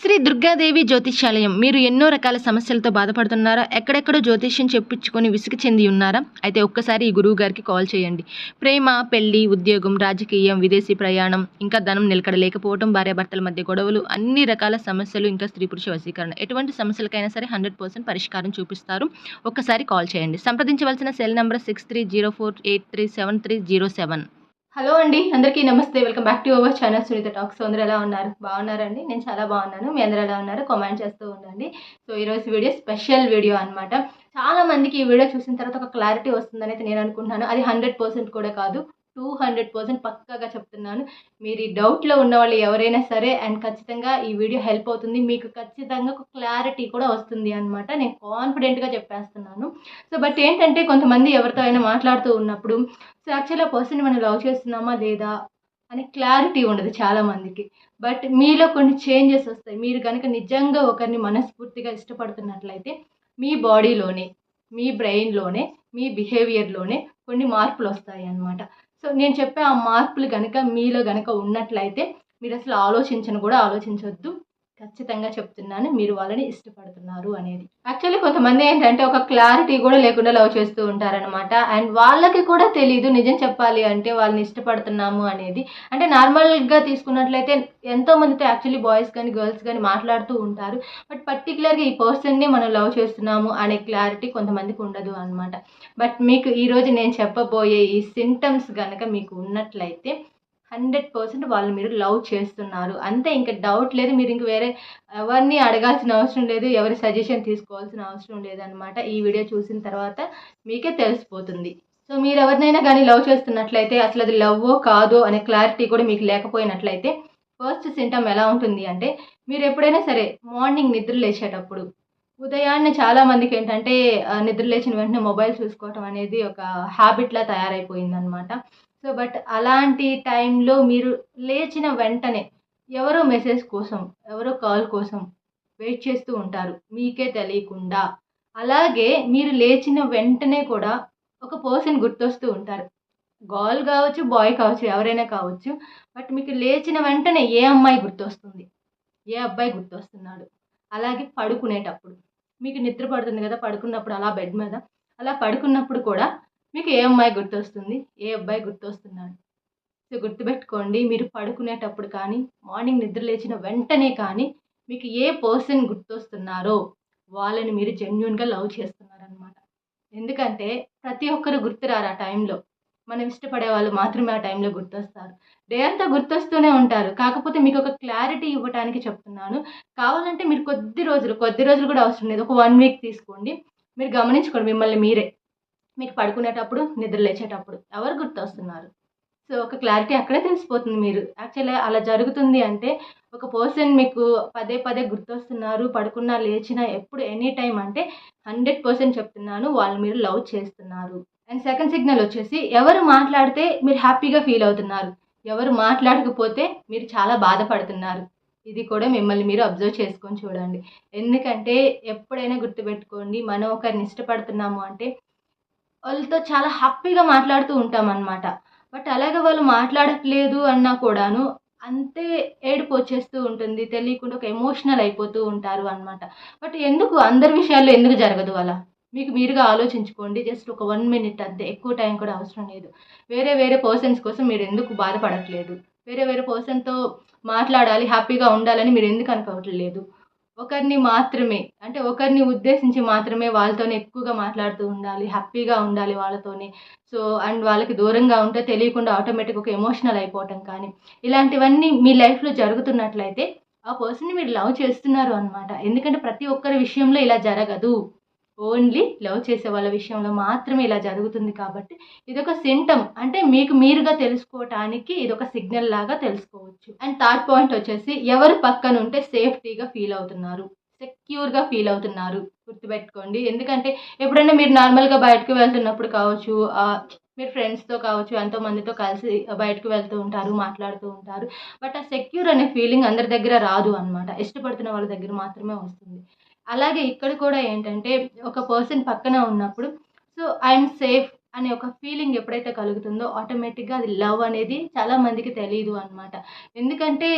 శ్రీ దుర్గాదేవి జ్యోతిష్యాలయం. మీరు ఎన్నో రకాల సమస్యలతో బాధపడుతున్నారా? ఎక్కడెక్కడో జ్యోతిష్యం చెప్పించుకొని విసుగు చెంది ఉన్నారా? అయితే ఒక్కసారి ఈ గురువు గారికి కాల్ చేయండి. ప్రేమ పెళ్ళి ఉద్యోగం రాజకీయం విదేశీ ప్రయాణం ఇంకా ధనం నిలకడలేకపోవడం భార్యాభర్తల మధ్య గొడవలు అన్ని రకాల సమస్యలు ఇంకా స్త్రీ పురుష వశీకరణ. ఎటువంటి సమస్యలకైనా సరే హండ్రెడ్ పర్సెంట్ పరిష్కారం చూపిస్తారు. ఒక్కసారి కాల్ చేయండి. సంప్రదించవలసిన cell number six three zero four eight three seven three zero seven. Hello అండి అందరికీ నమస్తే. Welcome back to our channel Sunitha talks. అందరూ ఎలా ఉన్నారు? బాగున్నారండి? నేను చాలా బాగున్నాను. మీ అందరూ ఎలా ఉన్నారు? కామెంట్ చేస్తూ ఉండండి. సో ఈరోజు వీడియో స్పెషల్ వీడియో అనమాట చాలా మందికి ఈ వీడియో చూసిన తర్వాత ఒక క్లారిటీ వస్తుందని అయితే నేను అనుకుంటున్నాను. అది హండ్రెడ్ పర్సెంట్ కూడా కాదు. టూ హండ్రెడ్ పర్సెంట్ పక్కాగా చెప్తున్నాను. మీరు ఈ డౌట్లో ఉన్న వాళ్ళు ఎవరైనా సరే అండ్ ఖచ్చితంగా ఈ వీడియో హెల్ప్ అవుతుంది. మీకు ఖచ్చితంగా ఒక క్లారిటీ కూడా వస్తుంది అనమాట నేను కాన్ఫిడెంట్గా చెప్పేస్తున్నాను. సో బట్ ఏంటంటే కొంతమంది ఎవరితో అయినా మాట్లాడుతూ ఉన్నప్పుడు సో యాక్చువల్గా పర్సన్ మనం లవ్ చేస్తున్నామా లేదా? అనే క్లారిటీ ఉండదు చాలామందికి. బట్ మీలో కొన్ని చేంజెస్ వస్తాయి. మీరు కనుక నిజంగా ఒకరిని మనస్ఫూర్తిగా ఇష్టపడుతున్నట్లయితే మీ బాడీలోనే మీ బ్రెయిన్లోనే మీ బిహేవియర్లోనే కొన్ని మార్పులు వస్తాయి అన్నమాట. సో నేను చెప్పే ఆ మార్పులు కనుక మీలో కనుక ఉన్నట్లయితే మీరు అసలు ఆలోచించను కూడా ఆలోచించవద్దు ఖచ్చితంగా చెప్తున్నాను మీరు వాళ్ళని ఇష్టపడుతున్నారు అనేది. యాక్చువల్లీ కొంతమంది ఏంటంటే ఒక క్లారిటీ కూడా లేకుండా లవ్ చేస్తూ ఉంటారనమాట అండ్ వాళ్ళకి కూడా తెలియదు నిజం చెప్పాలి అంటే వాళ్ళని ఇష్టపడుతున్నాము అనేది. అంటే నార్మల్గా తీసుకున్నట్లయితే ఎంతో మందితో యాక్చువల్లీ బాయ్స్ కానీ గర్ల్స్ కానీ మాట్లాడుతూ ఉంటారు. బట్ పర్టికులర్గా ఈ పర్సన్ని మనం లవ్ చేస్తున్నాము అనే క్లారిటీ కొంతమందికి ఉండదు అనమాట బట్ మీకు ఈరోజు నేను చెప్పబోయే ఈ సింటమ్స్ కనుక మీకు ఉన్నట్లయితే హండ్రెడ్ పర్సెంట్ వాళ్ళు మీరు లవ్ చేస్తున్నారు. అంతే ఇంకా డౌట్ లేదు మీరు ఇంక వేరే ఎవరిని అడగాల్సిన అవసరం లేదు ఎవరి సజెషన్ తీసుకోవాల్సిన అవసరం లేదనమాట ఈ వీడియో చూసిన తర్వాత మీకే తెలిసిపోతుంది. సో మీరు ఎవరినైనా కానీ లవ్ చేస్తున్నట్లయితే అసలు అది లవ్వో కాదో అనే క్లారిటీ కూడా మీకు లేకపోయినట్లయితే ఫస్ట్ సింటమ్ ఎలా ఉంటుంది అంటే మీరు ఎప్పుడైనా సరే మార్నింగ్ నిద్ర లేచేటప్పుడు ఉదయాన్నే చాలా మందికి ఏంటంటే నిద్ర లేచిన వెంటనే మొబైల్ చూసుకోవటం అనేది ఒక హ్యాబిట్లా తయారైపోయిందనమాట సో బట్ అలాంటి టైంలో మీరు లేచిన వెంటనే ఎవరో మెసేజ్ కోసం ఎవరో కాల్ కోసం వెయిట్ చేస్తూ ఉంటారు. మీకే తెలియకుండా. అలాగే మీరు లేచిన వెంటనే కూడా ఒక పర్సన్ గుర్తొస్తూ ఉంటారు. గర్ల్ కావచ్చు బాయ్ కావచ్చు ఎవరైనా కావచ్చు బట్ మీకు లేచిన వెంటనే ఏ అమ్మాయి గుర్తొస్తుంది? ఏ అబ్బాయి గుర్తొస్తున్నాడు? అలాగే పడుకునేటప్పుడు. మీకు నిద్ర పడుతుంది కదా పడుకున్నప్పుడు అలా బెడ్ మీద. అలా పడుకున్నప్పుడు కూడా మీకు ఏ అమ్మాయి గుర్తొస్తుంది? ఏ అబ్బాయి గుర్తొస్తున్నాడు? సో గుర్తుపెట్టుకోండి మీరు పడుకునేటప్పుడు కానీ మార్నింగ్ నిద్ర లేచిన వెంటనే కానీ మీకు ఏ పర్సన్ గుర్తొస్తున్నారో వాళ్ళని మీరు జెన్యున్గా లవ్ చేస్తున్నారనమాట ఎందుకంటే ప్రతి ఒక్కరు గుర్తురారు ఆ టైంలో. మనం ఇష్టపడే వాళ్ళు మాత్రమే ఆ టైంలో గుర్తొస్తారు. డే అంతా గుర్తొస్తూనే ఉంటారు. కాకపోతే మీకు ఒక క్లారిటీ ఇవ్వడానికి చెప్తున్నాను. కావాలంటే మీరు కొద్ది రోజులు కొద్ది రోజులు కూడా అవసరం లేదు. ఒక వన్ వీక్ తీసుకోండి. మీరు గమనించుకోండి మిమ్మల్ని మీరే. మీకు పడుకునేటప్పుడు నిద్ర లేచేటప్పుడు ఎవరు గుర్తొస్తున్నారు? సో ఒక క్లారిటీ అక్కడే తెలిసిపోతుంది మీరు. యాక్చువల్లీ అలా జరుగుతుంది అంటే ఒక పర్సన్ మీకు పదే పదే గుర్తొస్తున్నారు పడుకున్నా లేచినా ఎప్పుడు ఎనీ టైం అంటే హండ్రెడ్ పర్సెంట్ చెప్తున్నాను వాళ్ళు మీరు లవ్ చేస్తున్నారు. అండ్ సెకండ్ సిగ్నల్ వచ్చేసి ఎవరు మాట్లాడితే మీరు హ్యాపీగా ఫీల్ అవుతున్నారు? ఎవరు మాట్లాడకపోతే మీరు చాలా బాధపడుతున్నారు? ఇది కూడా మిమ్మల్ని మీరు అబ్జర్వ్ చేసుకొని చూడండి. ఎందుకంటే ఎప్పుడైనా గుర్తుపెట్టుకోండి మనం ఒకరిని ఇష్టపడుతున్నాము అంటే వాళ్ళతో చాలా హ్యాపీగా మాట్లాడుతూ ఉంటాం అన్నమాట బట్ అలాగే వాళ్ళు మాట్లాడట్లేదు అన్నా కూడాను అంతే ఏడుపు వచ్చేస్తూ ఉంటుంది. తెలియకుండా ఒక ఎమోషనల్ అయిపోతూ ఉంటారు అన్నమాట. బట్ ఎందుకు? అందరి విషయాల్లో ఎందుకు జరగదు అలా? మీకు మీరుగా ఆలోచించుకోండి. జస్ట్ ఒక వన్ మినిట్ అంతే. ఎక్కువ టైం కూడా అవసరం లేదు. వేరే వేరే పర్సన్స్ కోసం మీరు ఎందుకు బాధపడట్లేదు? వేరే వేరే పర్సన్తో మాట్లాడాలి హ్యాపీగా ఉండాలని మీరు ఎందుకు అనుకోవట్లేదు? ఒకరిని మాత్రమే అంటే ఒకరిని ఉద్దేశించి మాత్రమే వాళ్ళతోనే ఎక్కువగా మాట్లాడుతూ ఉండాలి హ్యాపీగా ఉండాలి వాళ్ళతోనే. సో అండ్ వాళ్ళకి దూరంగా ఉంటే తెలియకుండా ఆటోమేటిక్ ఒక ఎమోషనల్ అయిపోవటం కానీ ఇలాంటివన్నీ మీ లైఫ్లో జరుగుతున్నట్లయితే ఆ పర్సన్ని మీరు లవ్ చేస్తున్నారు అనమాట ఎందుకంటే ప్రతి ఒక్కరి విషయంలో ఇలా జరగదు. ఓన్లీ లవ్ చేసే వాళ్ళ విషయంలో మాత్రమే ఇలా జరుగుతుంది కాబట్టి ఇదొక సింటమ్. అంటే మీకు మీరుగా తెలుసుకోవటానికి ఇదొక సిగ్నల్ లాగా తెలుసుకోవచ్చు. అండ్ థర్డ్ పాయింట్ వచ్చేసి ఎవరు పక్కన ఉంటే సేఫ్టీగా ఫీల్ అవుతున్నారు. సెక్యూర్గా ఫీల్ అవుతున్నారు. గుర్తుపెట్టుకోండి. ఎందుకంటే ఎప్పుడైనా మీరు నార్మల్గా బయటకు వెళ్తున్నప్పుడు కావచ్చు మీరు ఫ్రెండ్స్తో కావచ్చు ఎంతో మందితో కలిసి బయటకు వెళ్తూ ఉంటారు మాట్లాడుతూ ఉంటారు. బట్ ఆ సెక్యూర్ అనే ఫీలింగ్ అందరి దగ్గర రాదు అనమాట ఇష్టపడుతున్న వాళ్ళ దగ్గర మాత్రమే వస్తుంది. అలాగే ఇక్కడ కూడా ఏంటంటే ఒక పర్సన్ పక్కన ఉన్నప్పుడు సో ఐఎమ్ సేఫ్ అనే ఒక ఫీలింగ్ ఎప్పుడైతే కలుగుతుందో ఆటోమేటిక్గా అది లవ్ అనేది చాలా మందికి తెలియదు అనమాట ఎందుకంటే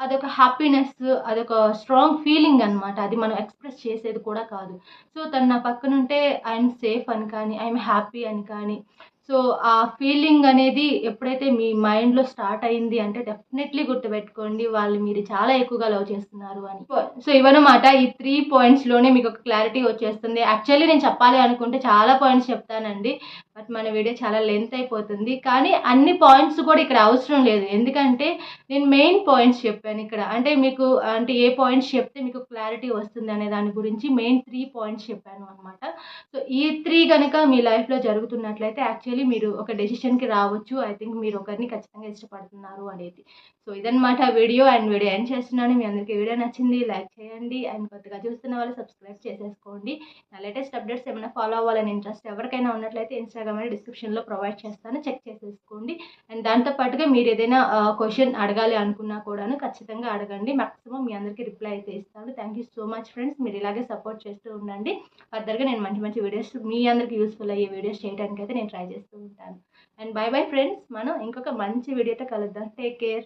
అదొక హ్యాపీనెస్ అదొక స్ట్రాంగ్ ఫీలింగ్ అనమాట అది మనం ఎక్స్ప్రెస్ చేసేది కూడా కాదు. సో తను నా పక్కన ఉంటే ఐఎమ్ సేఫ్ అని కానీ ఐఎమ్ హ్యాపీ అని కానీ సో ఆ ఫీలింగ్ అనేది ఎప్పుడైతే మీ మైండ్లో స్టార్ట్ అయింది అంటే డెఫినెట్లీ గుర్తుపెట్టుకోండి వాళ్ళు మీరు చాలా ఎక్కువగా లవ్ చేస్తున్నారు అని. సో ఇవన్నమాట ఈ త్రీ పాయింట్స్లోనే మీకు ఒక క్లారిటీ వచ్చేస్తుంది. యాక్చువల్లీ నేను చెప్పాలి అనుకుంటే చాలా పాయింట్స్ చెప్తానండి. బట్ మన వీడియో చాలా లెంత్ అయిపోతుంది. కానీ అన్ని పాయింట్స్ కూడా ఇక్కడ అవసరం లేదు. ఎందుకంటే నేను మెయిన్ పాయింట్స్ చెప్పాను ఇక్కడ. అంటే మీకు అంటే ఏ పాయింట్స్ చెప్తే మీకు క్లారిటీ వస్తుంది అనే దాని గురించి మెయిన్ త్రీ పాయింట్స్ చెప్పాను అనమాట సో ఈ త్రీ కనుక మీ లైఫ్లో జరుగుతున్నట్లయితే యాక్చువల్లీ మీరు ఒక డెసిషన్కి రావచ్చు. ఐ థింక్ మీరు ఒకరిని ఖచ్చితంగా ఇష్టపడుతున్నారు అనేది. సో ఇదనమాట వీడియో అండ్ వీడియో ఎండ్ చేస్తున్నాను. మీ అందరికీ వీడియో నచ్చింది లైక్ చేయండి. అండ్ కొత్తగా చూస్తున్న వాళ్ళు సబ్స్క్రైబ్ చేసేసుకోండి. నా లేటెస్ట్ అప్డేట్స్ ఏమైనా ఫాలో అవ్వాలని ఇంట్రెస్ట్ ఎవరికైనా ఉన్నట్లయితే ఇన్స్టాగ్రామ్ అని డిస్క్రిప్షన్లో ప్రొవైడ్ చేస్తాను. చెక్ చేసేసుకోండి. అండ్ దాంతో పాటుగా మీరు ఏదైనా క్వశ్చన్ అడగాలి అనుకున్నా కూడాను ఖచ్చితంగా అడగండి. మాక్సిమం మీ అందరికీ రిప్లై అయితే ఇస్తాను. Thank you so much friends మీరు ఇలాగే సపోర్ట్ చేస్తూ ఉండండి. ఫర్దర్గా నేను మంచి మంచి వీడియోస్ మీ అందరికీ యూస్ఫుల్ అయ్యే వీడియోస్ చేయడానికి అయితే నేను ట్రై చేస్తూ ఉంటాను. అండ్ బై బై ఫ్రెండ్స్ మనం ఇంకొక మంచి వీడియోతో కలుద్దాం. Take care